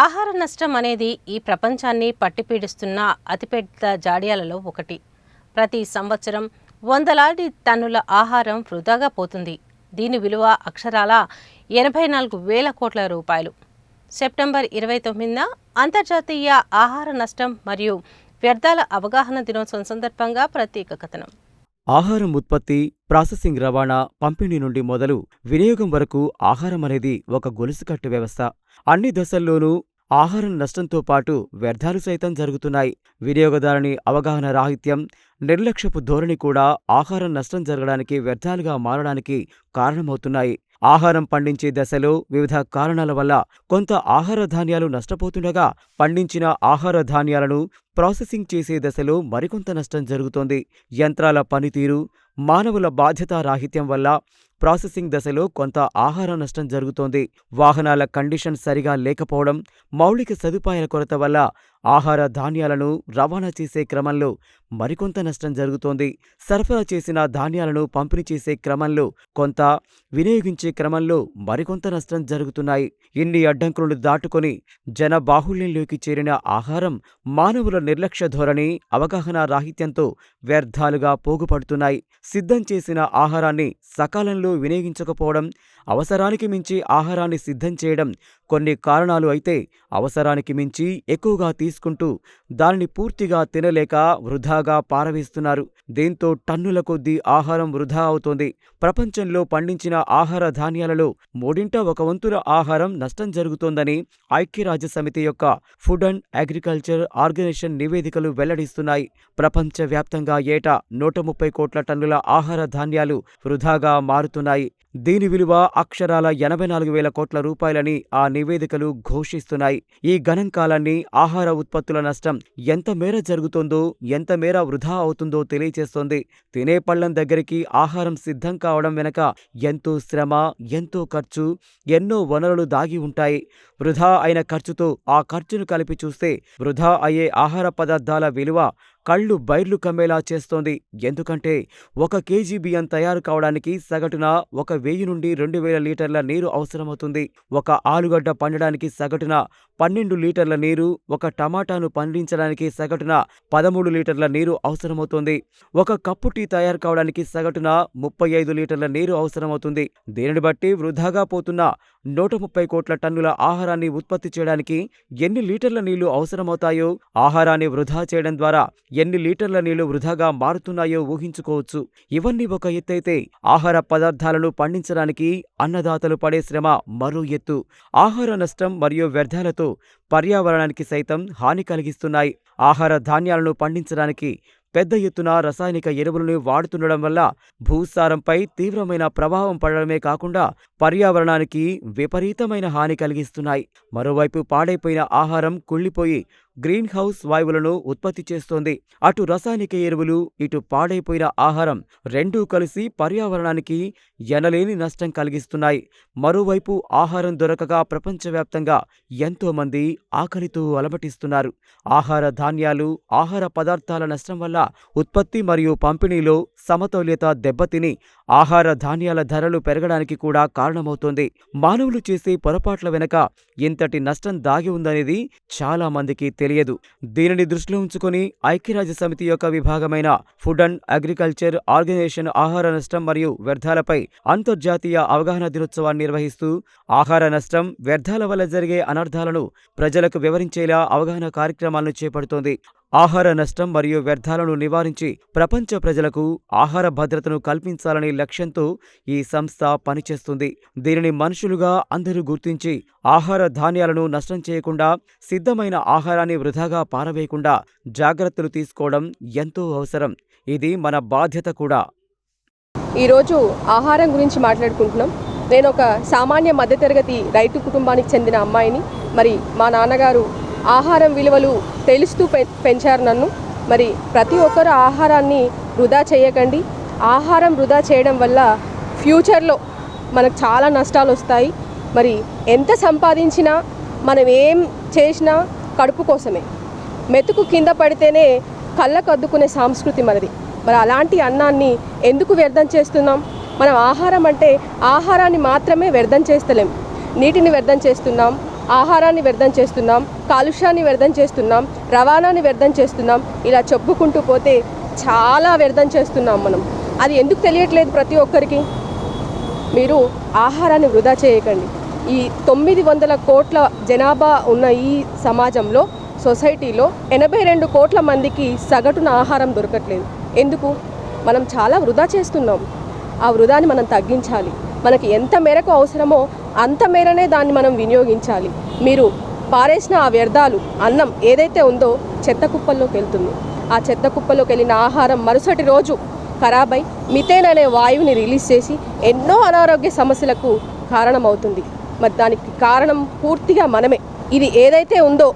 ఆహార నష్టం అనేది ఈ ప్రపంచాన్ని పట్టిపీడిస్తున్న అతిపెద్ద జాడ్యాలలో ఒకటి. ప్రతి సంవత్సరం వందలాది టన్నుల ఆహారం వృధాగా పోతుంది. దీని విలువ అక్షరాల ఎనభై నాలుగు వేల కోట్ల రూపాయలు. సెప్టెంబర్ ఇరవై తొమ్మిదిన అంతర్జాతీయ ఆహార నష్టం మరియు వ్యర్థాల అవగాహన దినోత్సవం సందర్భంగా ప్రత్యేక కథనం. ఆహారం ఉత్పత్తి ప్రాసెసింగ్ రవాణా పంపిణీ నుండి మొదలు వినియోగం వరకు ఆహారం అనేది ఒక గొలుసుకట్టు వ్యవస్థ. అన్ని దశల్లోనూ ఆహారం నష్టంతో పాటు వ్యర్థాలు సైతం జరుగుతున్నాయి. వినియోగదారుని అవగాహన రాహిత్యం నిర్లక్ష్యపు ధోరణి కూడా ఆహారం నష్టం జరగడానికి వ్యర్థాలుగా మారడానికి కారణమవుతున్నాయి. ఆహారం పండించే దశలో వివిధ కారణాల వల్ల కొంత ఆహార ధాన్యాలు నష్టపోతుండగా పండించిన ఆహార ధాన్యాలను ప్రాసెసింగ్ చేసే దశలో మరికొంత నష్టం జరుగుతోంది. యంత్రాల పనితీరు మానవుల బాధ్యతారాహిత్యం వల్ల ప్రాసెసింగ్ దశలో కొంత ఆహార నష్టం జరుగుతోంది. వాహనాల కండిషన్ సరిగా లేకపోవడం మౌలిక సదుపాయాల కొరత వల్ల ఆహార ధాన్యాలను రవాణా చేసే క్రమంలో మరికొంత నష్టం జరుగుతోంది. సరఫరా చేసిన ధాన్యాలను పంపిణీ చేసే క్రమంలో కొంత వినియోగించే క్రమంలో మరికొంత నష్టం జరుగుతున్నాయి. ఇన్ని అడ్డంకులను దాటుకొని జన బాహుళ్యంలోకి చేరిన ఆహారం మానవుల నిర్లక్ష్య ధోరణి అవగాహన రాహిత్యంతో వ్యర్థాలుగా పోగుపడుతున్నాయి. సిద్ధం చేసిన ఆహారాన్ని సకాలంలో వినియోగించకపోవడం అవసరానికి మించి ఆహారాన్ని సిద్ధం చేయడం కొన్ని కారణాలు అయితే అవసరానికి మించి ఎక్కువగా తీసుకుంటూ దానిని పూర్తిగా తినలేక వృధాగా పారవేస్తున్నారు. దీంతో టన్నుల కొద్దీ ఆహారం వృధా అవుతోంది. ప్రపంచంలో పండించిన ఆహార ధాన్యాలలో మూడింట ఒక వంతుల ఆహారం నష్టం జరుగుతోందని ఐక్యరాజ్యసమితి యొక్క ఫుడ్ అండ్ అగ్రికల్చర్ ఆర్గనైజేషన్ నివేదికలు వెల్లడిస్తున్నాయి. ప్రపంచవ్యాప్తంగా ఏటా నూట ముప్పై కోట్ల టన్నుల ఆహార ధాన్యాలు వృధాగా మారుతున్నాయి. దీని విలువ అక్షరాల ఎనభై నాలుగు వేల కోట్ల రూపాయలని ఆ నివేదికలు ఘోషిస్తున్నాయి. ఈ గణాంకాలన్నీ ఆహార ఉత్పత్తుల నష్టం ఎంత మేర జరుగుతుందో ఎంత మేర వృధా అవుతుందో తెలియచేస్తోంది. తినే పళ్ళం దగ్గరికి ఆహారం సిద్ధం కావడం వెనక ఎంతో శ్రమ ఎంతో ఖర్చు ఎన్నో వనరులు దాగి ఉంటాయి. వృధా అయిన ఖర్చుతో ఆ ఖర్చును కలిపి చూస్తే వృధా అయ్యే ఆహార పదార్థాల విలువ కళ్ళు బైర్లు కమ్మేలా చేస్తోంది. ఎందుకంటే ఒక కేజీ బియ్యం తయారు కావడానికి సగటున ఒక వెయ్యి నుండి రెండు వేల లీటర్ల నీరు అవసరమవుతుంది. ఒక ఆలుగడ్డ పండడానికి సగటున పన్నెండు లీటర్ల నీరు ఒక టమాటాను పండించడానికి సగటున పదమూడు లీటర్ల నీరు అవసరమవుతుంది. ఒక కప్పు టీ తయారు కావడానికి సగటున ముప్పై ఐదు లీటర్ల నీరు అవసరమవుతుంది. దీనిని బట్టి వృధాగా పోతున్న నూట ముప్పై కోట్ల టన్నుల ఆహారాన్ని ఉత్పత్తి చేయడానికి ఎన్ని లీటర్ల నీళ్ళు అవసరమవుతాయో ఆహారాన్ని వృధా చేయడం ద్వారా ఎన్ని లీటర్ల నీళ్ళు వృధాగా మారుతున్నాయో ఊహించుకోవచ్చు. ఇవన్నీ ఒక ఎత్తైతే ఆహార పదార్థాలను పండించడానికి అన్నదాతలు పడే శ్రమ మరో ఎత్తు. ఆహార నష్టం మరియు వ్యర్థాలతో పర్యావరణానికి సైతం హాని కలిగిస్తున్నాయి. ఆహార ధాన్యాలను పండించడానికి పెద్ద ఎత్తున రసాయనిక ఎరువులను వాడుతుండడం వల్ల భూసారంపై తీవ్రమైన ప్రభావం పడడమే కాకుండా పర్యావరణానికి విపరీతమైన హాని కలిగిస్తున్నాయి. మరోవైపు పాడైపోయిన ఆహారం కుళ్ళిపోయి గ్రీన్ హౌస్ వాయువులను ఉత్పత్తి చేస్తోంది. అటు రసాయనిక ఎరువులు ఇటు పాడైపోయిన ఆహారం రెండూ కలిసి పర్యావరణానికి ఎనలేని నష్టం కలిగిస్తున్నాయి. మరోవైపు ఆహారం దొరకగా ప్రపంచవ్యాప్తంగా ఎంతోమంది ఆకలితో అలమటిస్తున్నారు. ఆహార ధాన్యాలు ఆహార పదార్థాల నష్టం వల్ల ఉత్పత్తి మరియు పంపిణీలో సమతౌల్యత దెబ్బతిని ఆహార ధాన్యాల ధరలు పెరగడానికి కూడా కారణమవుతోంది. మానవులు చేసే పొరపాట్ల వెనక ఇంతటి నష్టం దాగి ఉందనేది చాలా మందికి తెలియదు. దీనిని దృష్టిలో ఉంచుకుని ఐక్యరాజ్య సమితి యొక్క విభాగమైన ఫుడ్ అండ్ అగ్రికల్చర్ ఆర్గనైజేషన్ ఆహార నష్టం మరియు వ్యర్థాలపై అంతర్జాతీయ అవగాహన దినోత్సవాన్ని నిర్వహిస్తూ ఆహార నష్టం వ్యర్థాల వల్ల జరిగే అనర్థాలను ప్రజలకు వివరించేలా అవగాహన కార్యక్రమాలను చేపడుతోంది. ఆహార నష్టం మరియు వ్యర్థాలను నివారించి ప్రపంచ ప్రజలకు ఆహార భద్రతను కల్పించాలనే లక్ష్యంతో ఈ సంస్థ పనిచేస్తుంది. దీనిని మనుషులుగా అందరూ గుర్తించి ఆహార ధాన్యాలను నష్టం చేయకుండా సిద్ధమైన ఆహారాన్ని వృధాగా పారవేయకుండా జాగ్రత్తలు తీసుకోవడం ఎంతో అవసరం. ఇది మన బాధ్యత కూడా. ఈరోజు ఆహారం గురించి మాట్లాడుకుంటున్నాం. నేను ఒక సామాన్య మధ్యతరగతి రైతు కుటుంబానికి చెందిన అమ్మాయిని. మరి మా నాన్నగారు ఆహారం విలువలు తెలుస్తూ పె పెంచారు నన్ను. మరి ప్రతి ఒక్కరు ఆహారాన్ని వృధా చేయకండి. ఆహారం వృధా చేయడం వల్ల ఫ్యూచర్లో మనకు చాలా నష్టాలు వస్తాయి. మరి ఎంత సంపాదించినా మనం ఏం చేసినా కడుపు కోసమే. మెతుకు కింద పడితేనే కళ్ళకద్దుకునే సంస్కృతి మనది. మరి అలాంటి అన్నాన్ని ఎందుకు వ్యర్థం చేస్తున్నాం? మనం ఆహారం అంటే ఆహారాన్ని మాత్రమే వ్యర్థం చేస్తలేం. నీటిని వ్యర్థం చేస్తున్నాం. ఆహారాన్ని వ్యర్థం చేస్తున్నాం కాలుష్యాన్ని వ్యర్థం చేస్తున్నాం రవాణాని వ్యర్థం చేస్తున్నాం ఇలా చెప్పుకుంటూ పోతే చాలా వ్యర్థం చేస్తున్నాం మనం. అది ఎందుకు తెలియట్లేదు ప్రతి ఒక్కరికి? మీరు ఆహారాన్ని వృధా చేయకండి. ఈ తొమ్మిది వందల కోట్ల జనాభా ఉన్న ఈ సమాజంలో సొసైటీలో ఎనభై రెండు కోట్ల మందికి సగటున ఆహారం దొరకట్లేదు. ఎందుకు? మనం చాలా వృధా చేస్తున్నాం. ఆ వృధాని మనం తగ్గించాలి. మనకి ఎంత మేరకు అవసరమో అంత మేరనే దాన్ని మనం వినియోగించాలి. మీరు పారేసిన ఆ వ్యర్థాలు అన్నం ఏదైతే ఉందో చెత్త కుప్పల్లోకి వెళ్తుంది. ఆ చెత్త కుప్పలోకి వెళ్ళిన ఆహారం మరుసటి రోజు ఖరాబై మిథేన్ అనే వాయువుని రిలీజ్ చేసి ఎన్నో అనారోగ్య సమస్యలకు కారణమవుతుంది. మరి దానికి కారణం పూర్తిగా మనమే. ఇది ఏదైతే ఉందో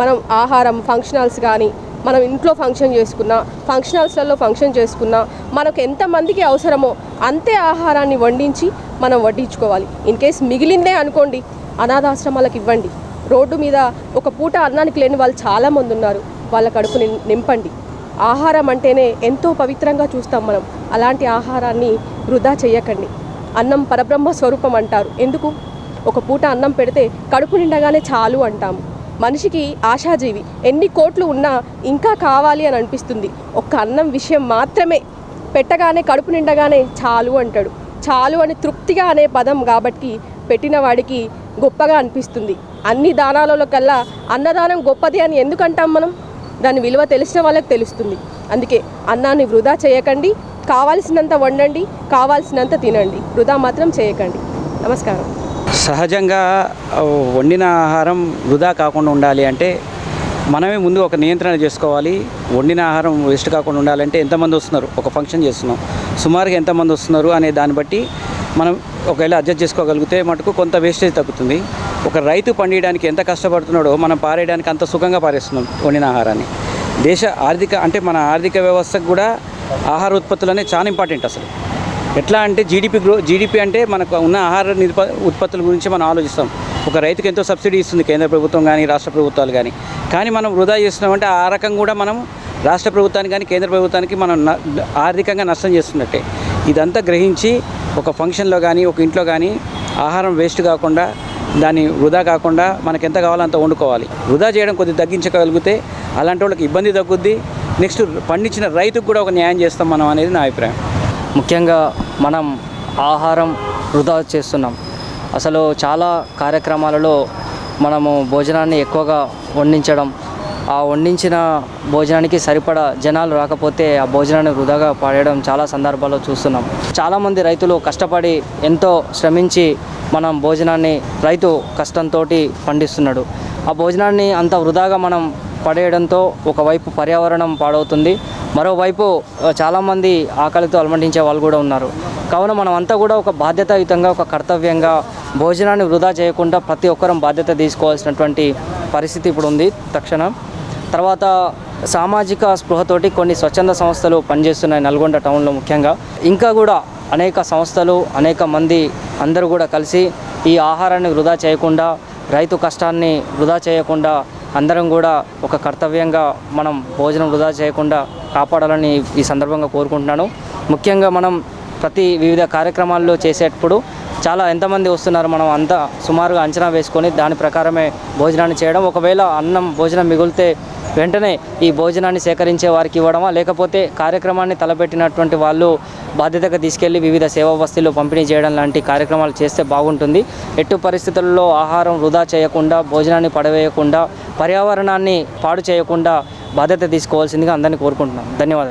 మనం ఆహారం ఫంక్షనల్స్ కానీ మనం ఇంట్లో ఫంక్షన్ చేసుకున్నా ఫంక్షన్ హాల్స్లలో ఫంక్షన్ చేసుకున్నా మనకు ఎంతమందికి అవసరమో అంతే ఆహారాన్ని వండించి మనం వడ్డించుకోవాలి. ఇన్ కేస్ మిగిలిందే అనుకోండి అనాథాశ్రమాలకు ఇవ్వండి. రోడ్డు మీద ఒక పూట అన్నానికి లేని వాళ్ళు చాలామంది ఉన్నారు. వాళ్ళ కడుపు నిం- నింపండి. ఆహారం అంటేనే ఎంతో పవిత్రంగా చూస్తాం మనం. అలాంటి ఆహారాన్ని వృధా చేయకండి. అన్నం పరబ్రహ్మ స్వరూపం అంటారు. ఎందుకు? ఒక పూట అన్నం పెడితే కడుపు నిండగానే చాలు అంటాము. మనిషికి ఆశాజీవి. ఎన్ని కోట్లు ఉన్నా ఇంకా కావాలి అని అనిపిస్తుంది. ఒక్క అన్నం విషయం మాత్రమే. పెట్టగానే కడుపు నిండగానే చాలు అంటాడు. చాలు అని తృప్తిగా అనే పదం కాబట్టి పెట్టిన వాడికి గొప్పగా అనిపిస్తుంది. అన్ని దానాలలో కల్లా అన్నదానం గొప్పది అని ఎందుకంటాం మనం? దాని విలువ తెలిసిన వాళ్ళకి తెలుస్తుంది. అందుకే అన్నాన్ని వృధా చేయకండి. కావాల్సినంత వండండి కావాల్సినంత తినండి. వృధా మాత్రం చేయకండి. నమస్కారం. సహజంగా వండిన ఆహారం వృధా కాకుండా ఉండాలి అంటే మనమే ముందు ఒక నియంత్రణ చేసుకోవాలి. వండిన ఆహారం వేస్ట్ కాకుండా ఉండాలంటే ఎంతమంది వస్తున్నారు? ఒక ఫంక్షన్ చేస్తున్నాం. సుమారుగా ఎంతమంది వస్తున్నారు అనే దాన్ని బట్టి మనం ఒకవేళ అడ్జస్ట్ చేసుకోగలిగితే మటుకు కొంత వేస్టేజ్ తగ్గుతుంది. ఒక రైతు పండియడానికి ఎంత కష్టపడుతున్నాడో మనం పారేయడానికి అంత సుఖంగా పారేస్తున్నాం వండిన ఆహారాన్ని. దేశ ఆర్థిక అంటే మన ఆర్థిక వ్యవస్థకు కూడా ఆహార ఉత్పత్తులు అనేవి చాలా ఇంపార్టెంట్ అసలు. ఎట్లా అంటే జీడిపి గ్రో జీడిపి అంటే మనకు ఉన్న ఆహార నిరుప ఉత్పత్తుల గురించి మనం ఆలోచిస్తాం. ఒక రైతుకు ఎంతో సబ్సిడీ ఇస్తుంది కేంద్ర ప్రభుత్వం కానీ రాష్ట్ర ప్రభుత్వాలు కానీ కానీ మనం వృధా చేస్తున్నామంటే ఆ రకం కూడా మనం రాష్ట్ర ప్రభుత్వానికి కానీ కేంద్ర ప్రభుత్వానికి మనం న- ఆర్థికంగా నష్టం చేస్తున్నట్టే. ఇదంతా గ్రహించి ఒక ఫంక్షన్లో కానీ ఒక ఇంట్లో కానీ ఆహారం వేస్ట్ కాకుండా దాన్ని వృధా కాకుండా మనకు ఎంత కావాలో అంత వండుకోవాలి. వృధా చేయడం కొద్దిగా తగ్గించగలిగితే అలాంటి వాళ్ళకి ఇబ్బంది తగ్గుద్ది. నెక్స్ట్ పండించిన రైతుకు కూడా ఒక న్యాయం చేస్తాం మనం అనేది నా అభిప్రాయం. ముఖ్యంగా మనం ఆహారం వృధా చేస్తున్నాం. అసలు చాలా కార్యక్రమాలలో మనము భోజనాన్ని ఎక్కువగా వండించడం ఆ వండించిన భోజనానికి సరిపడా జనాలు రాకపోతే ఆ భోజనాన్ని వృధాగా పాడేయడం చాలా సందర్భాల్లో చూస్తున్నాం. చాలామంది రైతులు కష్టపడి ఎంతో శ్రమించి మనం భోజనాన్ని రైతు కష్టంతో పండిస్తున్నాడు. ఆ భోజనాన్ని అంత వృధాగా మనం పడేయడంతో ఒకవైపు పర్యావరణం పాడవుతుంది మరోవైపు చాలామంది ఆకలితో అలమటించే వాళ్ళు కూడా ఉన్నారు. కావున మనం అంతా కూడా ఒక బాధ్యతాయుతంగా ఒక కర్తవ్యంగా భోజనాన్ని వృధా చేయకుండా ప్రతి ఒక్కరం బాధ్యత తీసుకోవాల్సినటువంటి పరిస్థితి ఇప్పుడు ఉంది తక్షణం. తర్వాత సామాజిక స్పృహతోటి కొన్ని స్వచ్ఛంద సంస్థలు పనిచేస్తున్నాయి నల్గొండ టౌన్లో ముఖ్యంగా. ఇంకా కూడా అనేక సంస్థలు అనేక మంది అందరూ కూడా కలిసి ఈ ఆహారాన్ని వృధా చేయకుండా రైతు కష్టాన్ని వృధా చేయకుండా అందరం కూడా ఒక కర్తవ్యంగా మనం భోజనం వృధా చేయకుండా కాపాడాలని ఈ సందర్భంగా కోరుకుంటున్నాను. ముఖ్యంగా మనం ప్రతి వివిధ కార్యక్రమాల్లో చేసేటప్పుడు చాలా ఎంతమంది వస్తున్నారు మనం అంతా సుమారుగా అంచనా వేసుకొని దాని ప్రకారమే భోజనాన్ని చేయడం. ఒకవేళ అన్నం భోజనం మిగిలితే వెంటనే ఈ భోజనాన్ని సేకరించే వారికి ఇవ్వడమా? లేకపోతే కార్యక్రమాన్ని తలపెట్టినటువంటి వాళ్ళు బాధ్యతగా తీసుకెళ్ళి వివిధ సేవా వస్తువులు పంపిణీ చేయడం లాంటి కార్యక్రమాలు చేస్తే బాగుంటుంది. ఎట్టు పరిస్థితుల్లో ఆహారం వృధా చేయకుండా భోజనాన్ని పడవేయకుండా పర్యావరణాన్ని పాడు చేయకుండా బాధ్యత తీసుకోవాల్సిందిగా అందరినీ కోరుకుంటున్నాను. ధన్యవాదాలు.